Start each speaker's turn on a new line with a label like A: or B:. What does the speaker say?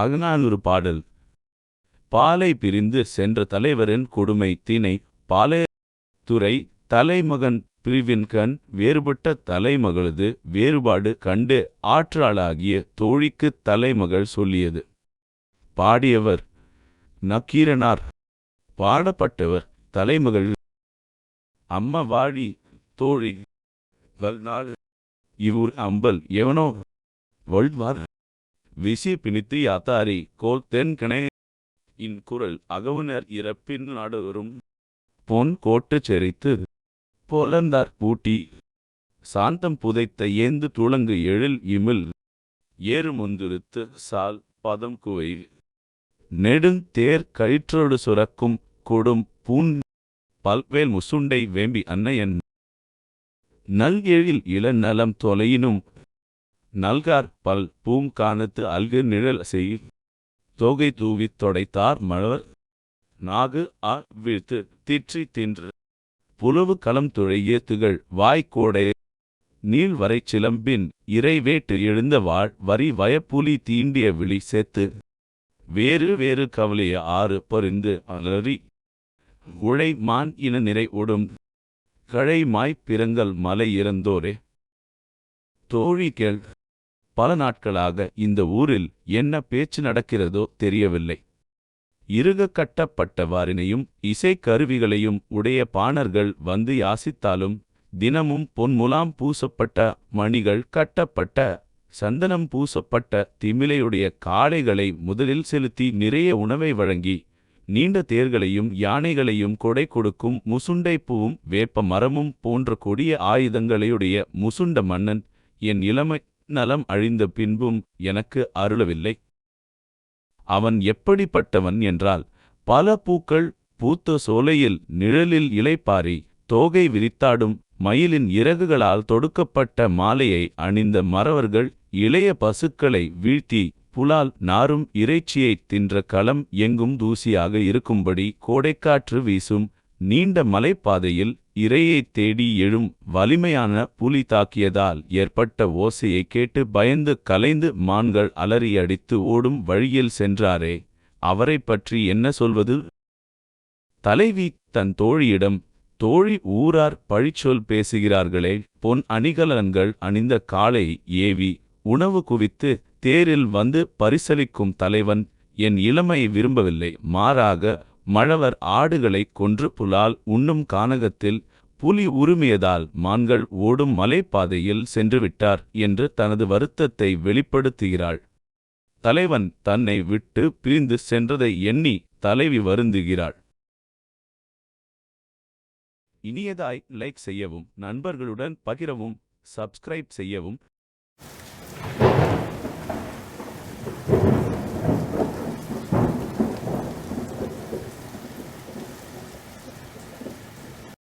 A: அகநானூறு பாடல். பாலை பிரிந்து சென்ற தலைவரின் கொடுமை தினை பாலை துறை தலைமகன் பிரிவின்கண் வேறுபட்ட தலைமகளது வேறுபாடு கண்டு ஆற்றாளாகிய தோழிக்குத் தலைமகள் சொல்லியது. பாடியவர் நக்கீரனார். பாடப்பட்டவர் தலைமகள். அம்மவாழி தோழி வல்நாள் இவ்வூர் அம்பல் எவனோ வள்வார். விசி பிணித்து யாத்தாரி கோல் தென்கணே இன் குரல் அகவுனர் இறப்பின் நாடுவரும். பொன் கோட்டுச் செறித்து போலந்தார் பூட்டி. சாந்தம் புதைத்த ஏந்து துளங்கு எழில் இமில் ஏறு முந்திருத்து சால் பதம் குவை. நெடுங் தேர் கயிற்றோடு சுரக்கும் கொடும் பூன் பல்வேல் முசுண்டை வேம்பி அன்னையன். நல் எழில் இள நலம் தொலையினும் நல்கார் பல் பூங்கானத்து அல்கு நிழல் செய் தொகை தூவித் தொடைத்தார் மழவர். நாகு ஆ வீழ்த்து திற்றி தின்று புலவு களம் துழைய திகழ் வாய்க்கோடை நீள் வரை சிலம்பின் இறைவேட்டு எழுந்த வாழ் வரி வயப்புலி தீண்டிய விழி சேத்து வேறு வேறு கவலைய ஆறு பரிந்து அலறி உழை மான் இன நிறை ஓடும் கழை மாய்ப் பிறங்கல் மலை இறந்தோரே. தோழி கேள் பல நாட்களாக இந்த ஊரில் என்ன பேச்சு நடக்கிறதோ தெரியவில்லை. இறுக கட்டப்பட்ட வாரினையும் இசைக்கருவிகளையும் உடைய பாணர்கள் வந்து யாசித்தாலும் தினமும் பொன்முலாம் பூசப்பட்ட மணிகள் கட்டப்பட்ட சந்தனம் பூசப்பட்ட திமிலையுடைய காளைகளை முதலில் செலுத்தி நிறைய உணவை வழங்கி நீண்ட தேர்களையும் யானைகளையும் கொடை கொடுக்கும் முசுண்டை பூவும் வேப்ப மரமும் போன்ற கொடிய ஆயுதங்களையுடைய முசுண்ட மன்னன் என் இளமை நலம் அழிந்த பின்பும் எனக்கு அருளவில்லை. அவன் எப்படிப்பட்டவன் என்றால் பல பூக்கள் பூத்த சோலையில் நிழலில் இலைப்பாரி தோகை விரித்தாடும் மயிலின் இறகுகளால் தொடுக்கப்பட்ட மாலையை அணிந்த மறவர்கள் இளைய பசுக்களை வீழ்த்தி புலால் நாரும் இறைச்சியைத் தின்ற களம் எங்கும் தூசியாக இருக்கும்படி கோடைக்காற்று வீசும் நீண்ட மலைப்பாதையில் இரையைத் தேடி எழும் வலிமையான புலி தாக்கியதால் ஏற்பட்ட ஓசையை கேட்டு பயந்து கலைந்து மான்கள் அலறி அடித்து ஓடும் வழியில் சென்றாரே. அவரைப் பற்றி என்ன சொல்வது? தலைவி தன் தோழியிடம் தோழி ஊரார் பழிச்சொல் பேசுகிறார்களே. பொன் அணிகலன்கள் அணிந்த காலை ஏவி உணவு குவித்து தேரில் வந்து பரிசளிக்கும் தலைவன். என் இளமையை விரும்பவில்லை. மாறாக மழவர் ஆடுகளைக் கொன்று புலால் உண்ணும் கானகத்தில் புலி உருமியதால் மான்கள் ஓடும் மலைப்பாதையில் சென்றுவிட்டார் என்று தனது வருத்தத்தை வெளிப்படுத்துகிறாள். தலைவன் தன்னை விட்டு பிரிந்து சென்றதை எண்ணி தலைவி வருந்துகிறாள். இனியதாய் லைக் செய்யவும் நண்பர்களுடன் பகிரவும் சப்ஸ்கிரைப் செய்யவும்.